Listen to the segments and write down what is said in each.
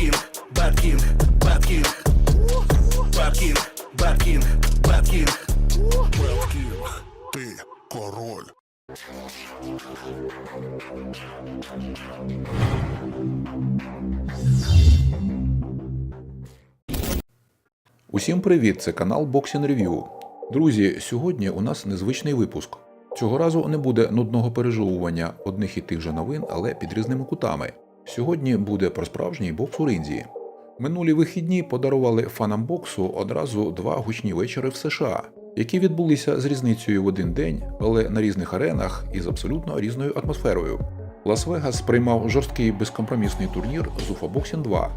King, Bad King, Bad King, Bad King, Bad King, Bad King. Беткін, ти король. Усім привіт! Це канал Boxing Review. Друзі, сьогодні у нас незвичний випуск. Цього разу не буде нудного пережовування одних і тих же новин, але під різними кутами. Сьогодні буде про справжній бокс у ринзі. Минулі вихідні подарували фанам боксу одразу два гучні вечори в США, які відбулися з різницею в один день, але на різних аренах і з абсолютно різною атмосферою. Лас-Вегас приймав жорсткий безкомпромісний турнір з Уфа Боксінг 2,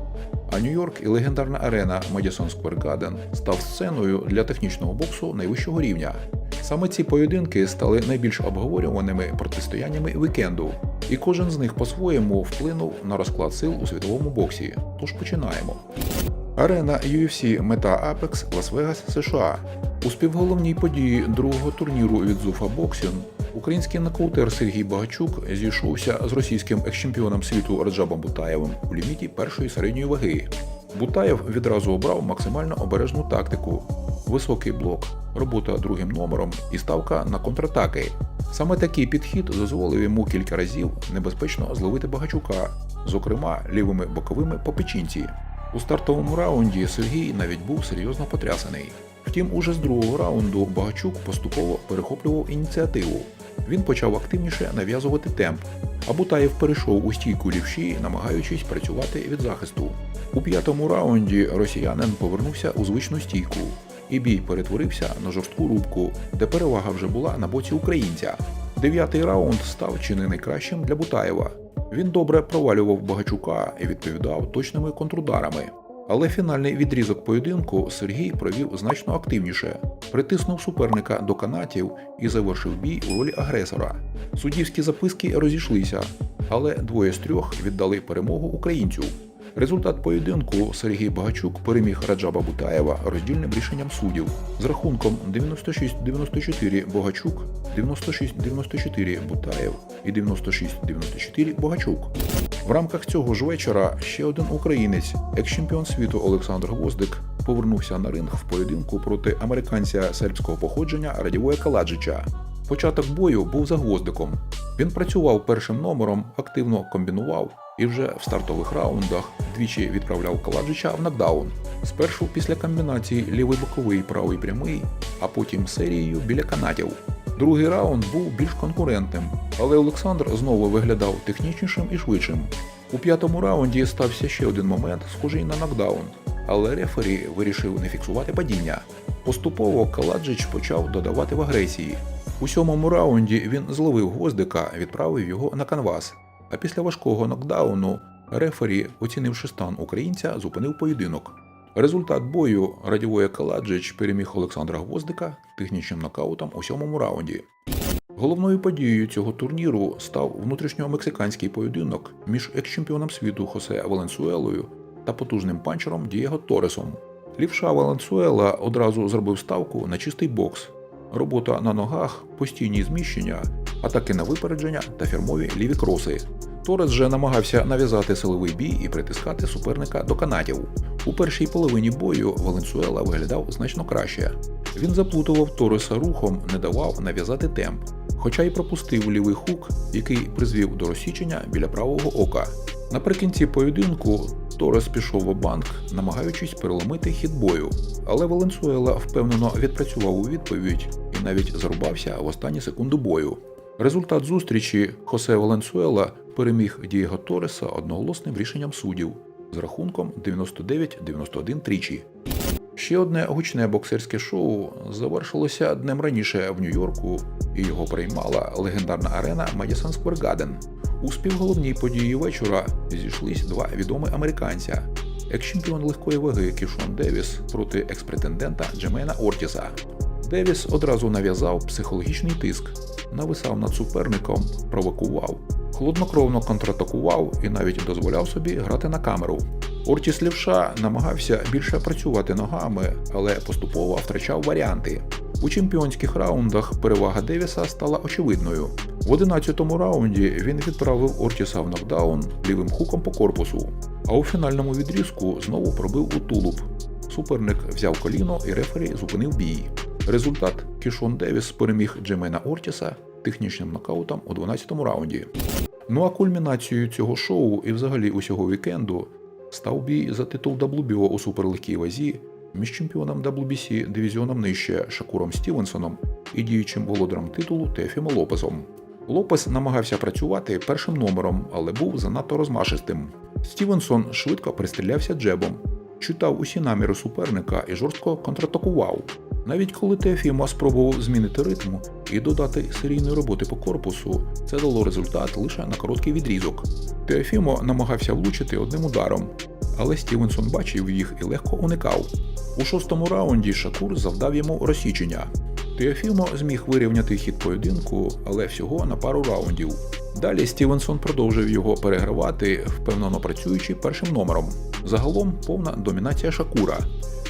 а Нью-Йорк і легендарна арена Madison Square Garden став сценою для технічного боксу найвищого рівня. Саме ці поєдинки стали найбільш обговорюваними протистояннями вікенду, і кожен з них по-своєму вплинув на розклад сил у світовому боксі. Тож починаємо. Арена UFC Мета Apex Лас-Вегас, США. У співголовній події другого турніру від Зуфа Боксінг український нокаутер Сергій Багачук зійшовся з російським екс-чемпіоном світу Раджабом Бутаєвим у ліміті першої середньої ваги. Бутаєв відразу обрав максимально обережну тактику: високий блок, робота другим номером і ставка на контратаки. Саме такий підхід дозволив йому кілька разів небезпечно зловити Багачука, зокрема лівими боковими по печінці. У стартовому раунді Сергій навіть був серйозно потрясений. Втім, уже з другого раунду Багачук поступово перехоплював ініціативу. Він почав активніше нав'язувати темп, а Бутаєв перейшов у стійку лівші, намагаючись працювати від захисту. У п'ятому раунді росіянин повернувся у звичну стійку, і бій перетворився на жорстку рубку, де перевага вже була на боці українця. Дев'ятий раунд став чи не найкращим для Бутаєва. Він добре провалював Багачука і відповідав точними контрударами. Але фінальний відрізок поєдинку Сергій провів значно активніше, притиснув суперника до канатів і завершив бій у ролі агресора. Суддівські записки розійшлися, але двоє з трьох віддали перемогу українцю. Результат поєдинку Сергій Багачук переміг Раджаба Бутаєва роздільним рішенням суддів з рахунком 96-94 Богачук, 96-94 Бутаєв і 96-94 Богачук. В рамках цього ж вечора ще один українець, екс-чемпіон світу Олександр Гвоздик, повернувся на ринг в поєдинку проти американця сербського походження Радівоя Каладжича. Початок бою був за гвоздиком. Він працював першим номером, активно комбінував і вже в стартових раундах двічі відправляв Каладжича в нокдаун. Спершу після комбінації лівий боковий правий прямий, а потім серією біля канатів. Другий раунд був більш конкурентним, але Олександр знову виглядав технічнішим і швидшим. У п'ятому раунді стався ще один момент, схожий на нокдаун, але рефері вирішив не фіксувати падіння. Поступово Каладжич почав додавати в агресії. У сьомому раунді він зловив гвоздика, відправив його на канвас. А після важкого нокдауну рефері, оцінивши стан українця, зупинив поєдинок. Результат бою Радівоя Каладжич переміг Олександра Гвоздика технічним нокаутом у сьомому раунді. Головною подією цього турніру став внутрішньомексиканський поєдинок між екс-чемпіоном світу Хосе Валенсуелою та потужним панчером Дієго Торесом. Лівша Валенсуела одразу зробив ставку на чистий бокс, робота на ногах, постійні зміщення, атаки на випередження та фірмові ліві кроси. Торес же намагався нав'язати силовий бій і притискати суперника до канатів. У першій половині бою Валенсуела виглядав значно краще. Він заплутував Тореса рухом, не давав нав'язати темп, хоча й пропустив лівий хук, який призвів до розсічення біля правого ока. Наприкінці поєдинку Торес пішов в банк, намагаючись переломити хід бою, але Валенсуела впевнено відпрацював у відповідь і навіть зарубався в останні секунди бою. Результат зустрічі Хосе Валенсуела переміг Дієго Тореса одноголосним рішенням суддів з рахунком 99-91 тричі. Ще одне гучне боксерське шоу завершилося днем раніше в Нью-Йорку, і його приймала легендарна арена Madison Square Garden. У співголовній події вечора зійшлись два відомі американця: екс-чемпіон легкої ваги Кішон Девіс проти екс-претендента Джемена Ортіса. Девіс одразу нав'язав психологічний тиск, нависав над суперником, провокував, хладнокровно контратакував і навіть дозволяв собі грати на камеру. Ортіс Лівша намагався більше працювати ногами, але поступово втрачав варіанти. У чемпіонських раундах перевага Девіса стала очевидною. В 11-му раунді він відправив Ортіса в нокдаун лівим хуком по корпусу, а у фінальному відрізку знову пробив у тулуб. Суперник взяв коліно і рефері зупинив бій. Результат Кішон Девіс переміг Джемена Ортіса технічним нокаутом у 12-му раунді. Ну а кульмінацією цього шоу і взагалі усього вікенду став бій за титул WBO у суперлегкій вазі між чемпіоном WBC дивізіоном нижче Шакуром Стівенсоном і діючим володарем титулу Тефімо Лопесом. Лопес намагався працювати першим номером, але був занадто розмашистим. Стівенсон швидко пристрілявся джебом, читав усі наміри суперника і жорстко контратакував. Навіть коли Тефімо спробував змінити ритм і додати серійної роботи по корпусу, це дало результат лише на короткий відрізок. Теофімо намагався влучити одним ударом, але Стівенсон бачив їх і легко уникав. У шостому раунді Шакур завдав йому розсічення. Теофімо зміг вирівняти хід поєдинку, але всього на пару раундів. Далі Стівенсон продовжив його перегравати, впевнено працюючи першим номером. Загалом повна домінація Шакура.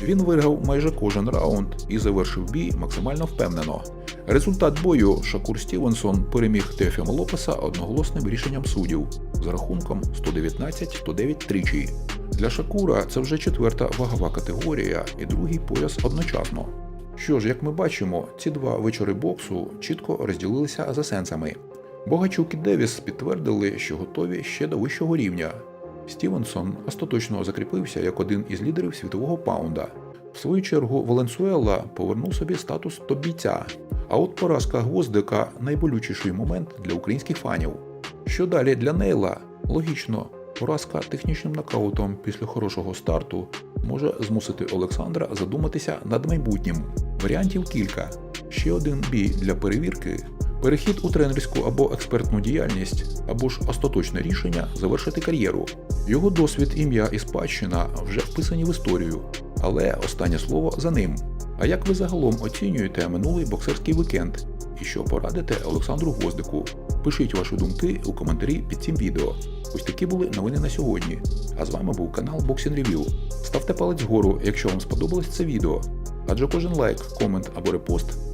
Він виграв майже кожен раунд і завершив бій максимально впевнено. Результат бою Шакур Стівенсон переміг Теофімо Лопеса одноголосним рішенням суддів з рахунком 119-109 тричі. Для Шакура це вже четверта вагова категорія і другий пояс одночасно. Що ж, як ми бачимо, ці два вечори боксу чітко розділилися за сенсами. Богачук і Девіс підтвердили, що готові ще до вищого рівня. Стівенсон остаточно закріпився як один із лідерів світового паунда. В свою чергу Валенсуела повернув собі статус топ-бійця. А от поразка Гвоздика найболючіший момент для українських фанів. Що далі для Нейла? Логічно, поразка технічним нокаутом після хорошого старту може змусити Олександра задуматися над майбутнім. Варіантів кілька. Ще один бій для перевірки, перехід у тренерську або експертну діяльність, або ж остаточне рішення завершити кар'єру. Його досвід, ім'я і спадщина вже вписані в історію, але останнє слово за ним. А як ви загалом оцінюєте минулий боксерський вікенд? І що порадите Олександру Гвоздику? Пишіть ваші думки у коментарі під цим відео. Ось такі були новини на сьогодні. А з вами був канал Boxing Review. Ставте палець вгору, якщо вам сподобалось це відео. Адже кожен лайк, комент або репост